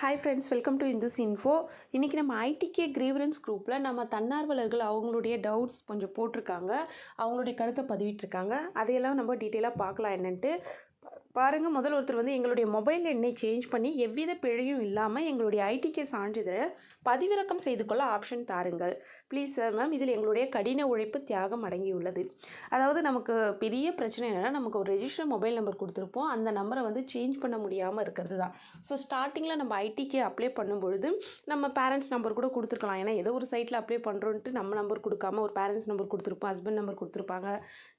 Hi friends welcome to Indus info இன்றைக்கி நம்ம IDK கிரீவரன்ஸ் குரூப்பில் நம்ம தன்னார்வலர்கள் அவங்களுடைய டவுட்ஸ் கொஞ்சம் போட்டிருக்காங்க. அவங்களுடைய கருத்தை பதிவிட்டிருக்காங்க. அதையெல்லாம் நம்ம டீட்டெயிலாக பார்க்கலாம் என்னன்ட்டு. பாருங்கள் முதல் ஒருத்தர் வந்து எங்களுடைய மொபைல் எண்ணை சேஞ்ச் பண்ணி எவ்வித பிழையும் இல்லாமல் எங்களுடைய ஐடிகே சான்றிதழை பதிவிறக்கம் செய்து கொள்ள ஆப்ஷன் தாருங்கள். ப்ளீஸ் சார் மேம் இதில் எங்களுடைய கடின உழைப்பு தியாகம் அடங்கியுள்ளது. அதாவது நமக்கு பெரிய பிரச்சனை என்னென்னா நமக்கு ஒரு ரெஜிஸ்டர் மொபைல் நம்பர் கொடுத்துருப்போம். அந்த நம்பரை வந்து சேஞ்ச் பண்ண முடியாமல் இருக்கிறது தான் ஸோ ஸ்டார்டிங்கில் நம்ம ஐடிக்கு அப்ளை பண்ணும்பொழுது நம்ம பேரண்ட்ஸ் நம்பர் கூட கொடுத்துருக்கலாம். ஏன்னா ஏதோ ஒரு சைட்டில் அப்ளை பண்ணுறோன்ட்டு நம்ம நம்பர் கொடுக்காம ஒரு பேரண்ட்ஸ் நம்பர் கொடுத்துருப்போம் ஹஸ்பண்ட் நம்பர் கொடுத்துருப்பாங்க.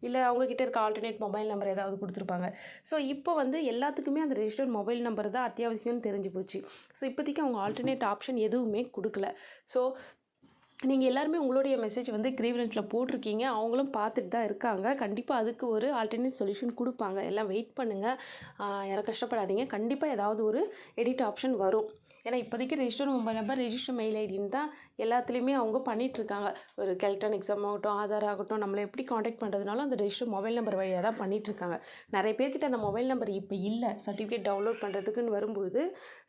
இல்லை அவங்கக்கிட்ட இருக்க ஆல்டர்னேட் மொபைல் நம்பர் ஏதாவது கொடுத்துருப்பாங்க. ஸோ இப்போ வந்து எல்லாத்துக்குமே அந்த ரெஜிஸ்டர்ட் மொபைல் நம்பர் தான் அத்தியாவசியம்னு தெரிஞ்சு போச்சு. ஸோ இப்போதைக்கு அவங்க ஆல்டர்னேட் ஆப்ஷன் எதுவுமே கொடுக்கல. ஸோ நீங்கள் எல்லாருமே உங்களுடைய மெசேஜ் வந்து கிரீவரன்ஸில் போட்டிருக்கீங்க. அவங்களும் பார்த்துட்டு தான் இருக்காங்க. கண்டிப்பாக அதுக்கு ஒரு ஆல்டர்னேட் சொல்யூஷன் கொடுப்பாங்க. எல்லாம் வெயிட் பண்ணுங்கள் யாரும் கஷ்டப்படாதீங்க. கண்டிப்பாக ஏதாவது ஒரு எடிட் ஆப்ஷன் வரும். ஏன்னா இப்போதைக்கு register mobile number register mail ஐடின்னு தான் எல்லாத்துலேயுமே அவங்க பண்ணிகிட்ருக்காங்க ஒரு கெல்டன் எக்ஸாம் ஆகட்டும் ஆதார் ஆகட்டும் நம்மளை எப்படி காண்டாக்ட் பண்ணுறதுனாலும் அந்த ரெஜிஸ்டர் மொபைல் நம்பர் வழியாக தான் பண்ணிகிட்ருக்காங்க நிறைய பேர்கிட்ட அந்த மொபைல் நம்பர் இப்போ இல்லை. சர்டிஃபிகேட் டவுன்லோட் பண்ணுறதுக்குன்னு வரும்பொழுது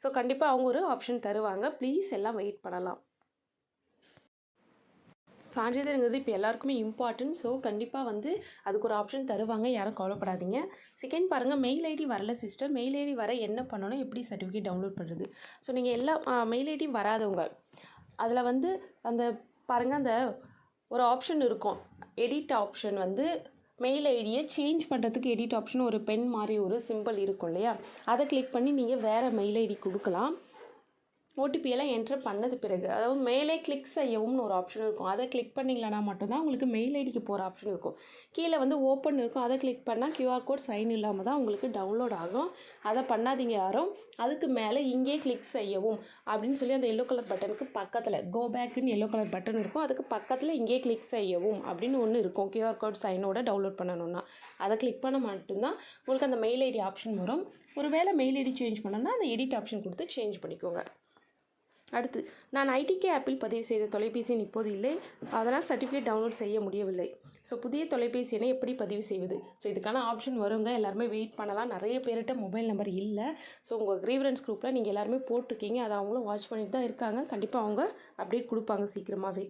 ஸோ கண்டிப்பாக அவங்க ஒரு ஆப்ஷன் தருவாங்க. ப்ளீஸ் எல்லாம் வெயிட் பண்ணலாம். சான்றிதழ்ங்கிறது இப்போ எல்லாருக்குமே இம்பார்ட்டன்ட் ஸோ கண்டிப்பாக வந்து அதுக்கு ஒரு ஆப்ஷன் தருவாங்க. யாரும் கவலைப்படாதீங்க. செகண்ட் பாருங்கள் மெயில் ஐடி வரல சிஸ்டர் மெயில் ஐடி வர என்ன பண்ணணும்? எப்படி சர்டிஃபிகேட் டவுன்லோட் பண்ணுறது ஸோ நீங்கள் எல்லா மெயில் ஐடி வராதவங்க அதில் வந்து அந்த பாருங்கள் அந்த ஒரு ஆப்ஷன் இருக்கும். எடிட் ஆப்ஷன் வந்து மெயில் ஐடியை சேஞ்ச் பண்ணுறதுக்கு எடிட் ஆப்ஷன் ஒரு பென் மாதிரி ஒரு சிம்பிள் இருக்கும் இல்லையா? அதை கிளிக் பண்ணி நீங்கள் வேறு மெயில் ஐடி கொடுக்கலாம். ஓடிபியெல்லாம் என்ட்ரு பண்ணது பிறகு அதாவது மேலே கிளிக் செய்யவும்னு ஒரு ஆப்ஷன் இருக்கும். அதை கிளிக் பண்ணிங்களா மட்டும்தான் உங்களுக்கு மெயில் ஐடிக்கு போகிற ஆப்ஷன் இருக்கும். கீழே வந்து ஓப்பன் இருக்கும். அதை கிளிக் பண்ணால் கியூஆர் கோட் சைன் இல்லாமல் தான் உங்களுக்கு டவுன்லோட் ஆகும். அதை பண்ணாதீங்க யாரும். அதுக்கு மேலே இங்கே கிளிக் செய்யவும் அப்படின்னு சொல்லி அந்த எல்லோ கலர் பட்டனுக்கு பக்கத்தில் கோ பேக்குன்னு எல்லோ கலர் பட்டன் இருக்கும். அதுக்கு பக்கத்தில் இங்கே கிளிக் செய்யவும் அப்படின்னு ஒன்று இருக்கும். கியூஆர் கோட் சைனோட டவுன்லோட் பண்ணணும்னா. அதை கிளிக் பண்ண மட்டும்தான் உங்களுக்கு அந்த மெயில் ஐடி ஆப்ஷன் வரும். ஒருவேளை மெயில் ஐடி சேஞ்ச் பண்ணோன்னா அந்த எடிட் ஆப்ஷன் கொடுத்து சேஞ்ச் பண்ணிக்கோங்க. அடுத்து நான் ஐடிகே ஆப்பில் பதிவு செய்த தொலைபேசி எண் இப்போது இல்லை. அதனால் சர்டிஃபிகேட் டவுன்லோட் செய்ய முடியவில்லை. ஸோ புதிய தொலைபேசி எண்ணை எப்படி பதிவு செய்வது? ஸோ இதுக்கான ஆப்ஷன் வருங்க. எல்லாருமே வெயிட் பண்ணலாம். நிறைய பேர்கிட்ட மொபைல் நம்பர் இல்லை. ஸோ உங்கள் கிரீவரன்ஸ் குரூப்பில் நீங்கள் எல்லாருமே போட்டிருக்கீங்க. அதை அவங்களும் வாட்ச் பண்ணிட்டு தான் இருக்காங்க. கண்டிப்பாக அவங்க அப்டேட் கொடுப்பாங்க சீக்கிரமாகவே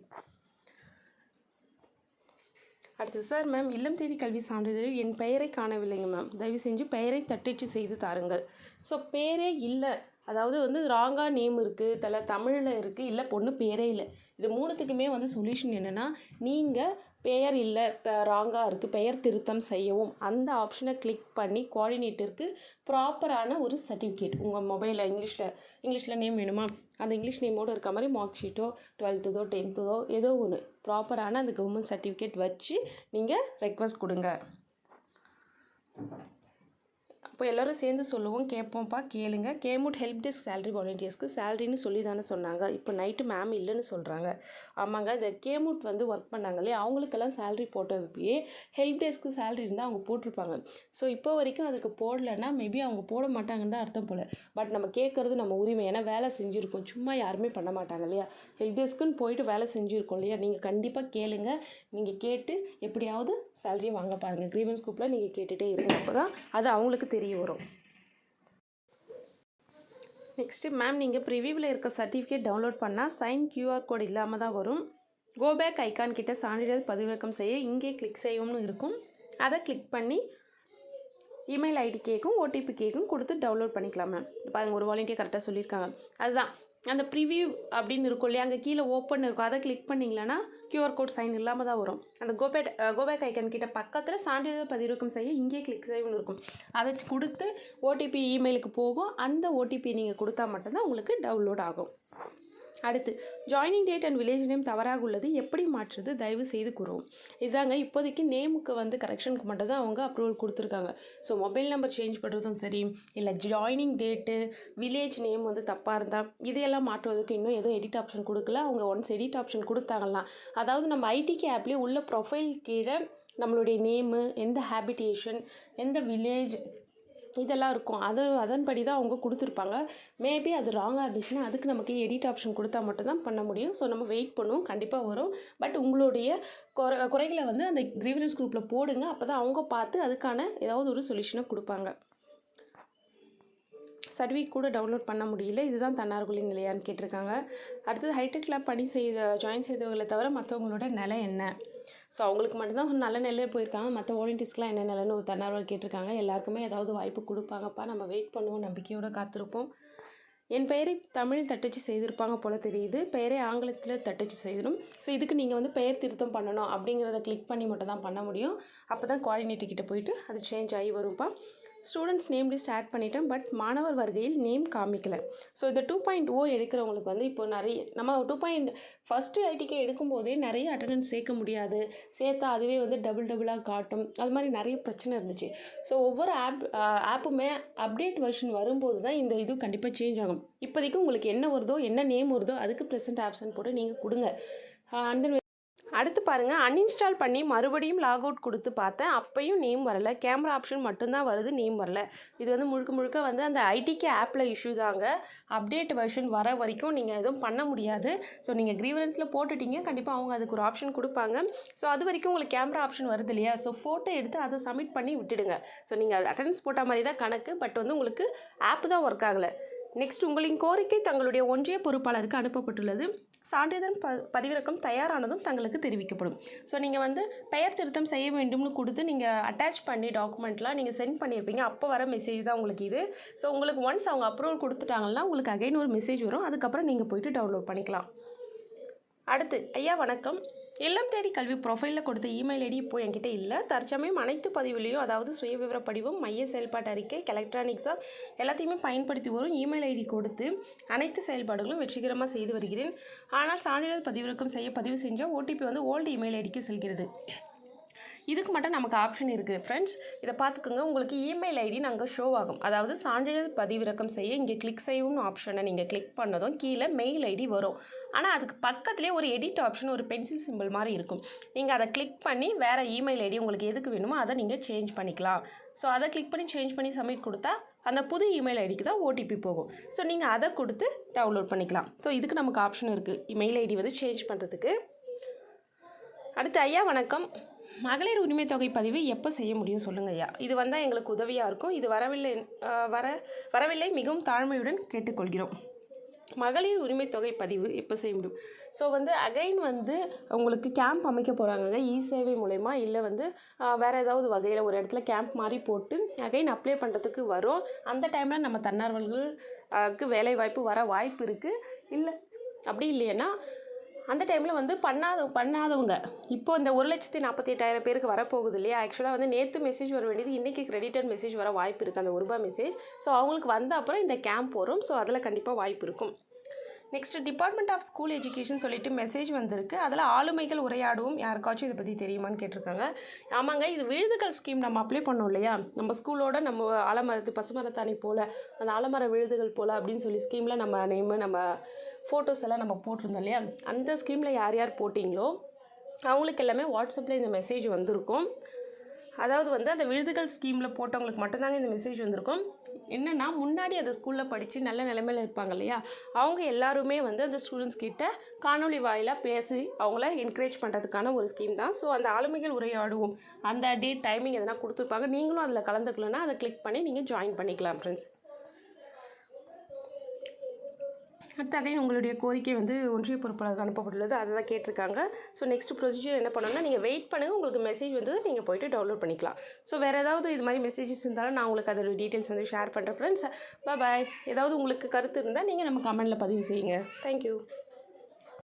அடுத்து சார் மேம் இல்லம் தேடி கல்வி சான்றிதழில் என் பெயரை காணவில்லைங்க மேம் தயவு செஞ்சு பெயரை தட்டச்சு செய்து தாருங்கள். ஸோ பேரே இல்லை. அதாவது வந்து ராங்காக நேம் இருக்குது தலை தமிழில் இருக்குது இல்லை பொண்ணு பேரே இல்லை. இது மூணுத்துக்குமே வந்து சொல்யூஷன் என்னென்னா நீங்கள் பெயர் இல்லை இப்போ ராங்காக இருக்குது பெயர் திருத்தம் செய்யவும். அந்த ஆப்ஷனை கிளிக் பண்ணி கோஆர்டினேட்டருக்கு ப்ராப்பரான ஒரு சர்டிஃபிகேட் உங்கள் மொபைலில் இங்கிலீஷில் இங்கிலீஷில் நேம் வேணுமா? அந்த இங்கிலீஷ் நேமோடு இருக்க மாதிரி மார்க் ஷீட்டோ டுவெல்த்துதோ டென்த்துதோ ஏதோ ஒன்று ப்ராப்பரான அந்த கவர்மெண்ட் சர்டிஃபிகேட் வச்சு நீங்கள் ரெக்வஸ்ட் கொடுங்க. இப்போ எல்லோரும் சேர்ந்து சொல்லுவோம் கேட்போம்ப்பா கேளுங்க. கேமுட் ஹெல்ப் டெஸ்க் சேலரி வாலண்டியர்ஸ்க்கு சேலரின்னு சொல்லி தானே சொன்னாங்க. இப்போ நைட்டு மேம் இல்லைன்னு சொல்கிறாங்க ஆமாங்க இந்த கேமுட் வந்து ஒர்க் பண்ணாங்களே அவங்களுக்கெல்லாம் சேலரி போட்டதுப்பே ஹெல்ப் டெஸ்க்கு சேலரி இருந்தால் அவங்க போட்டிருப்பாங்க. ஸோ இப்போ வரைக்கும் அதுக்கு போடலைன்னா மேபி அவங்க போட மாட்டாங்கன்னு தான் அர்த்தம் போல். பட் நம்ம கேட்குறது நம்ம உரிமை. ஏன்னா வேலை செஞ்சுருக்கோம். சும்மா யாருமே பண்ண மாட்டாங்க இல்லையா? ஹெல்ப் டெஸ்க்குன்னு போயிட்டு வேலை செஞ்சுருக்கோம் இல்லையா? நீங்கள் கண்டிப்பாக கேளுங்க. நீங்கள் கேட்டு எப்படியாவது சேலரியை வாங்க பாருங்கள் க்ரீவன்ஸ் குரூப்பில் நீங்கள் கேட்டுகிட்டே இருங்க. அப்போ தான் அது அவங்களுக்கு தெரியும். தெரிய வரும். நெக்ஸ்ட்டு மேம் நீங்கள் ப்ரிவியூவில் இருக்க சர்டிஃபிகேட் டவுன்லோட் பண்ணால் சைன் கியூஆர் கோட் இல்லாமல் தான் வரும். கோபேக் ஐக்கான் கிட்ட சான்றிதழ் பதிவிறக்கம் செய்ய இங்கே கிளிக் செய்யும்னு இருக்கும். அதை கிளிக் பண்ணி இமெயில் ஐடி கேட்கும் ஓடிபி கேட்கும் கொடுத்து டவுன்லோட் பண்ணிக்கலாம் மேம் பாருங்கள் ஒரு வாலண்டியர் கரெக்டாக சொல்லியிருக்காங்க. அதுதான். அந்த ப்ரிவியூ அப்படின்னு இருக்கும் இல்லையா அங்கே கீழே ஓப்பன் இருக்கும். அதை கிளிக் பண்ணிங்களன்னா கியூஆர் கோட் சைன் இல்லாமல் தான் வரும். அந்த கோபேட் கோபேக் ஐக்கன் கிட்ட பக்கத்தில் சான்றிதழ் பதிவிறக்கம் செய்ய இங்கே கிளிக் செய்யணும் இருக்கும். அதை கொடுத்து ஓடிபி இமெயிலுக்கு போகும். அந்த ஓடிபி நீங்கள் கொடுத்தா மட்டும்தான் உங்களுக்கு டவுன்லோட் ஆகும். அடுத்து joining date and village name தவறாக உள்ளது எப்படி மாற்றுறது தயவு செய்து கூறுவோம். இதாங்க இப்போதைக்கு நேமுக்கு வந்து கரெக்ஷனுக்கு மட்டும் தான் அவங்க அப்ரூவல் கொடுத்துருக்காங்க. ஸோ மொபைல் நம்பர் சேஞ்ச் பண்ணுறதும் சரி இல்லை ஜாயினிங் டேட்டு வில்லேஜ் நேம் வந்து தப்பாக இருந்தால் இதையெல்லாம் மாற்றுவதற்கு இன்னும் எதுவும் எடிட் ஆப்ஷன் கொடுக்கல. அவங்க ஒன்ஸ் எடிட் ஆப்ஷன் கொடுத்தாங்கலாம் அதாவது நம்ம ஐடிக்கு ஆப்லேயே உள்ள ப்ரொஃபைல் கீழே நம்மளுடைய நேமு எந்த ஹேபிட்டேஷன் எந்த வில்லேஜ் இதெல்லாம் இருக்கும். அது அதன்படி தான் அவங்க கொடுத்துருப்பாங்க. மேபி அது ராங்காக இருந்துச்சுன்னா அதுக்கு நமக்கு எடிட் ஆப்ஷன் கொடுத்தா மட்டும்தான் பண்ண முடியும். ஸோ நம்ம வெயிட் பண்ணுவோம். கண்டிப்பாக வரும். பட் உங்களுடைய குறை குறைகளை வந்து அந்த கிரீவரன்ஸ் குரூப்பில் போடுங்க. அப்போ தான் அவங்க பார்த்து அதுக்கான ஏதாவது ஒரு சொல்யூஷனை கொடுப்பாங்க. சர்டிஃபிகேட் கூட டவுன்லோட் பண்ண முடியல. இதுதான் தன்னார்வலின் நிலையான்னு கேட்டிருக்காங்க. அடுத்தது ஹைடெக் லேப் பணி செய்த ஜாயின் செய்தவர்களை தவிர மற்றவங்களோட நிலை என்ன? ஸோ அவங்களுக்கு மட்டும்தான் ஒரு நல்ல நிலையில் போயிருக்காங்க. மற்ற வாலண்டியர்ஸ்க்குலாம் என்ன நிலைன்னு ஒரு தன்னார்வல் கேட்டிருக்காங்க. எல்லாருக்குமே ஏதாவது வாய்ப்பு கொடுப்பாங்கப்பா. நம்ம வெயிட் பண்ணுவோம். நம்பிக்கையோடு காத்திருப்போம். என் பெயரை தமிழ் தட்டச்சு செய்திருப்பாங்க போல் தெரியுது. பெயரை ஆங்கிலத்தில் தட்டச்சு செய்திடும். ஸோ இதுக்கு நீங்கள் வந்து பெயர் திருத்தம் பண்ணணும் அப்படிங்கிறத கிளிக் பண்ணி மட்டும் தான் பண்ண முடியும். அப்போ தான் கோஆர்டினேட்டர் கிட்டே போயிட்டு அது சேஞ்ச் ஆகி வரும்ப்பா ஸ்டூடெண்ட்ஸ் நேம் லிஸ்ட் ஆட் பண்ணிட்டேன் பட் மாணவர் வருகையில் நேம் காமிக்கல. ஸோ இந்த டூ பாயிண்ட் ஓ எடுக்கிறவங்களுக்கு வந்து இப்போ நிறைய நம்ம டூ பாயிண்ட் ஃபஸ்ட்டு ஐடிக்கே எடுக்கும்போதே நிறைய அட்டண்டன்ஸ் சேர்க்க முடியாது. சேர்த்தா அதுவே வந்து டபுள் டபுளாக காட்டும். அது மாதிரி நிறைய பிரச்சனை இருந்துச்சு. ஸோ ஒவ்வொரு ஆப் ஆப்புமே அப்டேட் வெர்ஷன் வரும்போது தான் இந்த இது கண்டிப்பாக சேஞ்ச் ஆகும். இப்போதைக்கு உங்களுக்கு என்ன வருதோ என்ன நேம் வருதோ அதுக்கு ப்ரெசென்ட் ஆப்ஷன் போட்டு நீங்கள் கொடுங்க. தென் அடுத்து பாருங்கள் அன்இன்ஸ்டால் பண்ணி மறுபடியும் லாக் அவுட் கொடுத்து பார்த்தேன். அப்பையும் நேம் வரல. கேமரா ஆப்ஷன் மட்டும்தான் வருது நேம் வரல. இது வந்து முழுக்க முழுக்க வந்து அந்த ஐடிக்கு ஆப்பில் இஷ்யூ தாங்க. அப்டேட் வெர்ஷன் வர வரைக்கும் நீங்கள் எதுவும் பண்ண முடியாது. ஸோ நீங்கள் க்ரீவரன்ஸில் போட்டுட்டீங்க கண்டிப்பாக அவங்க அதுக்கு ஒரு ஆப்ஷன் கொடுப்பாங்க. ஸோ அது வரைக்கும் உங்களுக்கு கேமரா ஆப்ஷன் வருது இல்லையா? ஸோ ஃபோட்டோ எடுத்து அதை சப்மிட் பண்ணி விட்டுடுங்க. ஸோ நீங்கள் அட்டண்டன்ஸ் போட்ட மாதிரி தான் கணக்கு பட் வந்து உங்களுக்கு ஆப் தான் ஒர்க் ஆகலை. நெக்ஸ்ட் உங்களின் கோரிக்கை தங்களுடைய ஒன்றிய பொறுப்பாளருக்கு அனுப்பப்பட்டுள்ளது. சான்றிதழ் ப பதிவிறக்கம் தயாரானதும் தங்களுக்கு தெரிவிக்கப்படும். ஸோ நீங்கள் வந்து பெயர் திருத்தம் செய்ய வேண்டும்னு கொடுத்து நீங்கள் அட்டாச் பண்ணி டாக்குமெண்ட்லாம் நீங்கள் சென்ட் பண்ணியிருப்பீங்க அப்போ வர மெசேஜ் தான் உங்களுக்கு இது. ஸோ உங்களுக்கு ஒன்ஸ் அவங்க அப்ரூவல் கொடுத்துட்டாங்கன்னா உங்களுக்கு அகைன் ஒரு மெசேஜ் வரும். அதுக்கப்புறம் நீங்கள் போயிட்டு டவுன்லோட் பண்ணிக்கலாம். அடுத்து ஐயா வணக்கம். இல்லம் தேடி கல்வி ப்ரொஃபைலில் கொடுத்த இமெயில் ஐடி இப்போ என்கிட்ட இல்லை. தற்சமயம் அனைத்து பதிவுலையும் அதாவது சுய விவர படிவம் மைய செயல்பாட்டு அறிக்கை எலக்ட்ரானிக்ஸாக எல்லாத்தையுமே பயன்படுத்தி வரும் இமெயில் ஐடி கொடுத்து அனைத்து செயல்பாடுகளும் வெற்றிகரமாக செய்து வருகிறேன். ஆனால் சான்றிதழ் பதிவிறக்கம் செய்ய பதிவு செஞ்சால் ஓடிபி வந்து ஓல்டு இமெயில் ஐடிக்கு செல்கிறது. இதுக்கு மட்டும் நமக்கு ஆப்ஷன் இருக்குது ஃப்ரெண்ட்ஸ் இதை பார்த்துக்கோங்க. உங்களுக்கு இமெயில் ஐடி நாங்கள் ஷோ ஆகும். அதாவது சான்றிதழ் பதிவிறக்கம் செய்ய இங்கே கிளிக் செய்யணும்னு ஆப்ஷனை நீங்கள் கிளிக் பண்ணதும் கீழே மெயில் ஐடி வரும். ஆனால் அதுக்கு பக்கத்துலேயே ஒரு எடிட் ஆப்ஷன் ஒரு பென்சில் சிம்பிள் மாதிரி இருக்கும். நீங்கள் அதை கிளிக் பண்ணி வேறு இமெயில் ஐடி உங்களுக்கு எதுக்கு வேணுமோ அதை நீங்கள் சேஞ்ச் பண்ணிக்கலாம். ஸோ அதை கிளிக் பண்ணி சேஞ்ச் பண்ணி சப்மிட் கொடுத்தா அந்த புது இமெயில் ஐடிக்கு தான் ஓடிபி போகும். ஸோ நீங்கள் அதை கொடுத்து டவுன்லோட் பண்ணிக்கலாம். ஸோ இதுக்கு நமக்கு ஆப்ஷன் இருக்குது இமெயில் ஐடி வந்து சேஞ்ச் பண்ணுறதுக்கு அடுத்து ஐயா வணக்கம். மகளிர் உரிமை தொகை பதிவு எப்போ செய்ய முடியும் சொல்லுங்க ஐயா? இது வந்தால் எங்களுக்கு உதவியாக இருக்கும். இது வரவில்லை வர வரவில்லை. மிகவும் தாழ்மையுடன் கேட்டுக்கொள்கிறோம். மகளிர் உரிமை தொகை பதிவு எப்போ செய்ய முடியும்? ஸோ வந்து அகைன் வந்து உங்களுக்கு கேம்ப் அமைக்க போகிறாங்கங்க இ சேவை மூலயமா இல்லை வந்து வேறு ஏதாவது வகையில் ஒரு இடத்துல கேம்ப் மாதிரி போட்டு அகைன் அப்ளை பண்ணுறதுக்கு வரும். அந்த டைமில் நம்ம தன்னார்வலர்களுக்கு வேலை வாய்ப்பு வர வாய்ப்பு இருக்குது இல்லை அப்படி இல்லைன்னா அந்த டைமில் வந்து பண்ணாத பண்ணாதவங்க. இப்போ இந்த ஒரு லட்சத்தி நாற்பத்தி எட்டாயிரம் பேருக்கு வரப்போகுது இல்லையா? ஆக்சுவலாக வந்து நேற்று மெசேஜ் வர வேண்டியது இன்றைக்கி கிரெடிட்டட் மெசேஜ் வர வாய்ப்பு இருக்குது அந்த ஒரு ரூபாய் மெசேஜ் ஸோ அவங்களுக்கு வந்த அப்புறம் இந்த கேம்ப் வரும். ஸோ அதில் கண்டிப்பாக வாய்ப்பு இருக்கும். Next department of school education சொல்லிட்டு மெசேஜ் வந்திருக்கு. அதில் ஆளுமைகள் உரையாடுவோம். யாருக்காச்சும் இதை பற்றி தெரியுமான்னு கேட்டிருக்காங்க. ஆமாங்க இது விழுதுகள் ஸ்கீம் நம்ம அப்ளை பண்ணோம் இல்லையா? நம்ம ஸ்கூலோட நம்ம ஆலமரத்து பசுமரத்தாணி போல் அந்த ஆலமர விழுதுகள் போல் அப்படின்னு சொல்லி ஸ்கீமில் நம்ம நேமு நம்ம ஃபோட்டோஸ் எல்லாம் நம்ம போட்டிருந்தோம் இல்லையா? அந்த ஸ்கீமில் யார் யார் போட்டிங்களோ அவங்களுக்கு எல்லாமே வாட்ஸ்அப்பில் இந்த மெசேஜ் வந்திருக்கும். அதாவது வந்து அந்த விழுதுகள் ஸ்கீமில் போட்டவங்களுக்கு மட்டும்தாங்க இந்த மெசேஜ் வந்திருக்கும். என்னென்னா முன்னாடி அந்த ஸ்கூலில் படித்து நல்ல நிலைமையில் இருப்பாங்க இல்லையா? அவங்க எல்லாருமே வந்து அந்த ஸ்டூடெண்ட்ஸ் கிட்ட காணொளி வாயிலாக பேசி அவங்கள என்கரேஜ் பண்ணுறதுக்கான ஒரு ஸ்கீம் தான். ஸோ அந்த ஆளுமைகள் உரையாடுவோம். அந்த டேட் டைமிங் எதனா கொடுத்துருப்பாங்க. நீங்களும் அதில் கலந்துக்கலன்னா அதை கிளிக் பண்ணி நீங்கள் ஜாயின் பண்ணிக்கலாம் ஃப்ரெண்ட்ஸ் அடுத்து அகைன் உங்களுடைய கோரிக்கை வந்து ஒன்றிய பொறுப்பாளருக்கு அனுப்பப்பட்டுள்ளது. அதை தான் கேட்டிருக்காங்க. ஸோ நெக்ஸ்ட் ப்ரொசீஜர் என்ன பண்ணணும்னா நீங்கள் வெயிட் பண்ணுங்கள் உங்களுக்கு மெசேஜ் வந்து நீங்கள் போய்ட்டு டவுன்லோட் பண்ணிக்கலாம். ஸோ வேறு ஏதாவது இது மாதிரி மெசேஜஸ் இருந்தாலும் நான் உங்களுக்கு அதோட டீட்டெயில்ஸ் வந்து ஷேர் பண்ணுறேன் ஃப்ரெண்ட்ஸ் பாய் ஏதாவது உங்களுக்கு கருத்து இருந்தால் நீங்கள் நம்ம கமெண்டில் பதிவு செய்யுங்க. தேங்க்யூ